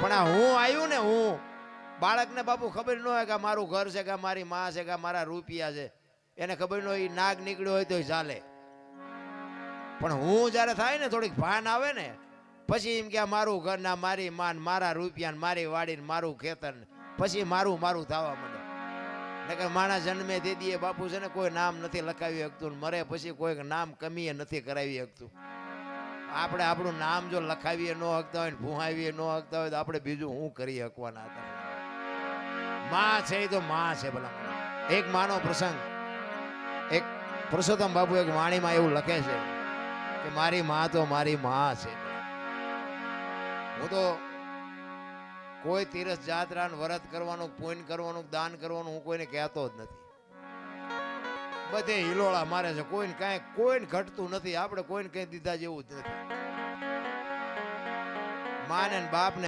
પણ આ હું આવ્યું ને હું? બાળકને બાપુ ખબર ન હોય કે મારું ઘર છે કે મારી માં છે કે મારા રૂપિયા છે. એને ખબર ન હોય નાગ નીકળ્યો હોય તો ચાલે. પણ હું જ્યારે થાય ને થોડીક ભાન આવે ને, પછી એમ કે મારું ઘર ના મારી માન મારા રૂપિયા મારી વાડી મારું ખેતર પછી મારું મારું થવા માંડે. નકર માણસ જન્મે તે દીએ બાપુ છે ને કોઈ નામ નથી લખાવી શકતું મરે પછી કોઈક નામ કમીએ નથી કરાવી શકતું. આપણે આપણું નામ જો લખાવીએ ન હકતા હોય ને ભૂહાવીએ ન હકતા હોય તો આપણે બીજું હું કરી શકવાના હતા? માં છે એ તો માં છે ભલા એક માનો પ્રસંગ. એક પુરુષોત્તમ બાપુ એક વાણીમાં એવું લખે છે કે મારી માં તો મારી માં છે. હું તો કોઈ તીરથ જાત્રા વ્રત કરવાનું પૂન કરવાનું, દાન કરવાનું હું કોઈને કહેતો જ નથી. બધે હિલોળા મારે છે. કોઈને કાંઈ કોઈને ઘટતું નથી. આપણે કોઈને કઈ દીધા જેવું જ નથી. માને બાપને